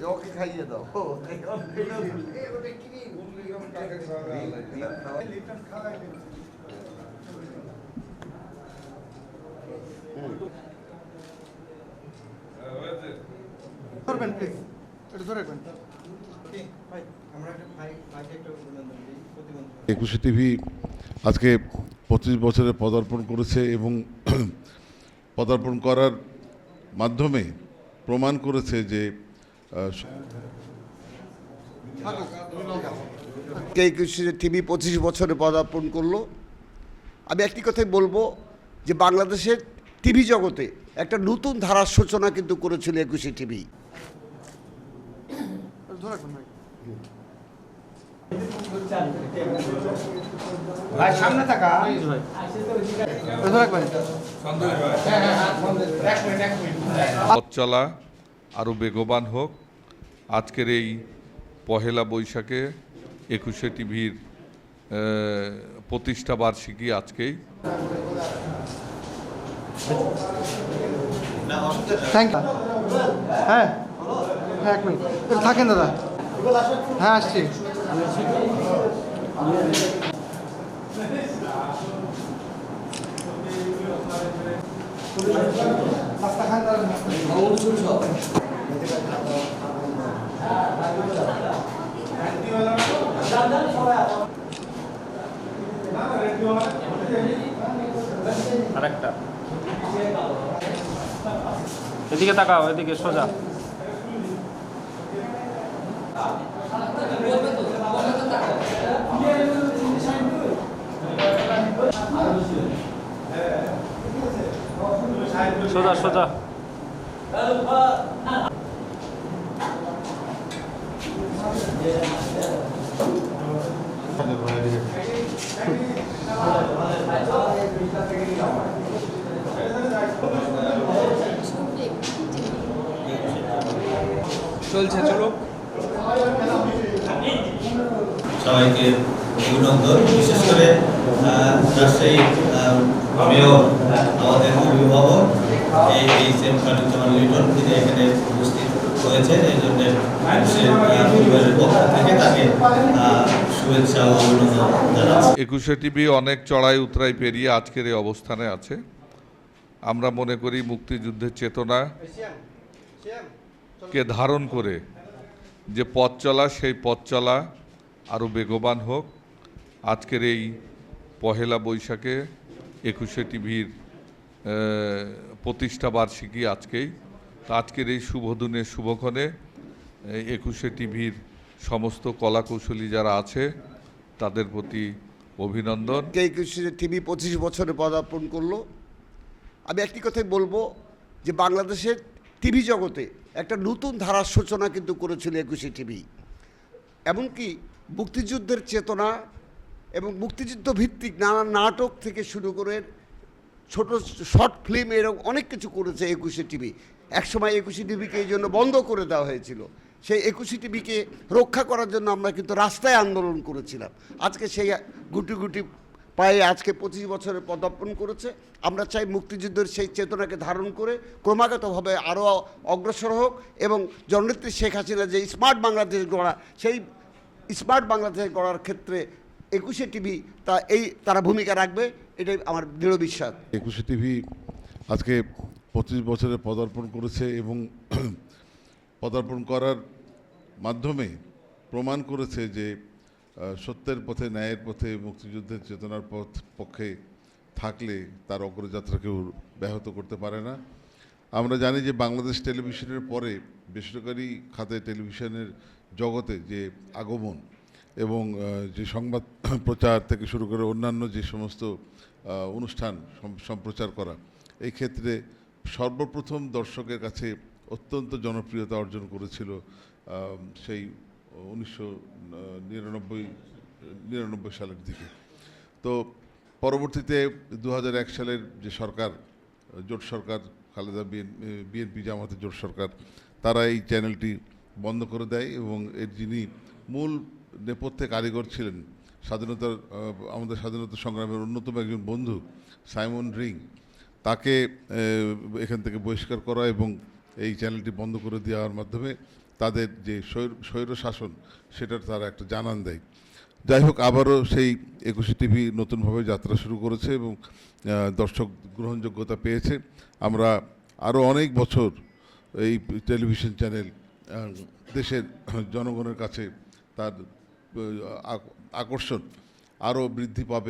여기 가야 돼. 우리끼리 우리 형 가게 가야 돼. ধরবেন প্লিজ একটু ধরে রাখবেন। একুশে টিভি আজকে পঁচিশ বছরে পদার্পণ করেছে এবং পদার্পণ করার মাধ্যমে প্রমাণ করেছে যে একুশে টিভি পঁচিশ বছরে পদার্পণ করল। আমি একটি কথাই বলব যে বাংলাদেশের টিভি জগতে একটা নতুন ধারার সূচনা কিন্তু করেছিল একুশে টিভি। ভাই। রাখবেন। পথ চলা আরও বেগবান হোক। আজকের এই পহেলা বৈশাখে একুশে টিভির প্রতিষ্ঠা বার্ষিকী আজকেই। থ্যাংক ইউ হ্যাঁ। হ্যাঁ এক মিনিট। থাকেন দাদা। হ্যাঁ আসছি। এদিকে তাকাও এদিকে সোজা। সোজা সোজা চলছে চলো সবাইকে অভিনন্দন। বিশেষ করে রাজশাহী মেয়র আমাদের অভিভাবক, এই এইচ এম কানুজ্জামান লিটন তিনি এখানে উপস্থিত হয়েছেন। এই জন্য একুশে টিভি অনেক চড়াই উতরাই পেরিয়ে আজকের এই অবস্থানে আছে। আমরা মনে করি মুক্তিযুদ্ধের চেতনা কে ধারণ করে যে পথ চলা, সেই পথ চলা আরও বেগবান হোক। আজকের এই পহেলা বৈশাখে একুশে টিভির প্রতিষ্ঠা বার্ষিকী আজকেই। তো আজকের এই শুভদিনের শুভক্ষণে একুশে টিভির সমস্ত কলাকৌশলী যারা আছে, তাদের প্রতি অভিনন্দন। একুশে টিভি পঁচিশ বছরে পদার্পণ করল। আমি একটি কথাই বলব যে বাংলাদেশের টিভি জগতে একটা নতুন ধারার সূচনা কিন্তু করেছিল একুশে টিভি। এমনকি মুক্তিযুদ্ধের চেতনা এবং মুক্তিযুদ্ধ ভিত্তিক নানা নাটক থেকে শুরু করে ছোট শর্ট ফিল্ম এরকম অনেক কিছু করেছে একুশে টিভি। একসময় একুশে টিভিকে এই জন্য বন্ধ করে দেওয়া হয়েছিল। সেই একুশে টিভিকে রক্ষা করার জন্য আমরা কিন্তু রাস্তায় আন্দোলন করেছিলাম। আজকে সেই গুটি গুটি পায়ে আজকে পঁচিশ বছরে পদার্পণ করেছে। আমরা চাই মুক্তিযুদ্ধের সেই চেতনাকে ধারণ করে ক্রমাগতভাবে আরও অগ্রসর হোক এবং জননেত্রী শেখ হাসিনা যে স্মার্ট বাংলাদেশ গড়া, সেই স্মার্ট বাংলাদেশ গড়ার ক্ষেত্রে একুশে টিভি তা এই, তারা ভূমিকা রাখবে, এটাই আমার দৃঢ় বিশ্বাস। একুশে টিভি আজকে পঁচিশ বছরে পদার্পণ করেছে এবং পদার্পণ করার মাধ্যমে প্রমাণ করেছে যে সত্যের পথে, ন্যায়ের পথে, মুক্তিযুদ্ধের চেতনার পথ, পক্ষে থাকলে তার অগ্রযাত্রা কেউ ব্যাহত করতে পারে না। আমরা জানি যে বাংলাদেশ টেলিভিশনের পরে বেসরকারি খাতে টেলিভিশনের জগতে যে আগমন এবং যে সংবাদ প্রচার থেকে শুরু করে অন্যান্য যে সমস্ত অনুষ্ঠান সম্প্রচার করা, এই ক্ষেত্রে সর্বপ্রথম দর্শকের কাছে অত্যন্ত জনপ্রিয়তা অর্জন করেছিল সেই উনিশশো নিরানব্বই নিরানব্বই সালের দিকে। তো পরবর্তীতে দু হাজার এক সালের যে সরকার, জোট সরকার, খালেদা বিএনপি জামাতের জোট সরকার, তারা এই চ্যানেলটি বন্ধ করে দেয় এবং এর যিনি মূল নেপথ্যে কারিগর ছিলেন, স্বাধীনতার আমাদের স্বাধীনতা সংগ্রামের অন্যতম একজন বন্ধু, সাইমন রিং, তাকে এখান থেকে বহিষ্কার করা এবং এই চ্যানেলটি বন্ধ করে দেওয়ার মাধ্যমে তাদের যে স্বৈর শাসন, সেটার তারা একটা জানান দেয়। যাই হোক, আবারও সেই একুশে টিভি নতুনভাবে যাত্রা শুরু করেছে এবং দর্শক গ্রহণযোগ্যতা পেয়েছে। আমরা আরও অনেক বছর এই টেলিভিশন চ্যানেল দেশের জনগণের কাছে তার আক- আকর্ষণ আরও বৃদ্ধি পাবে।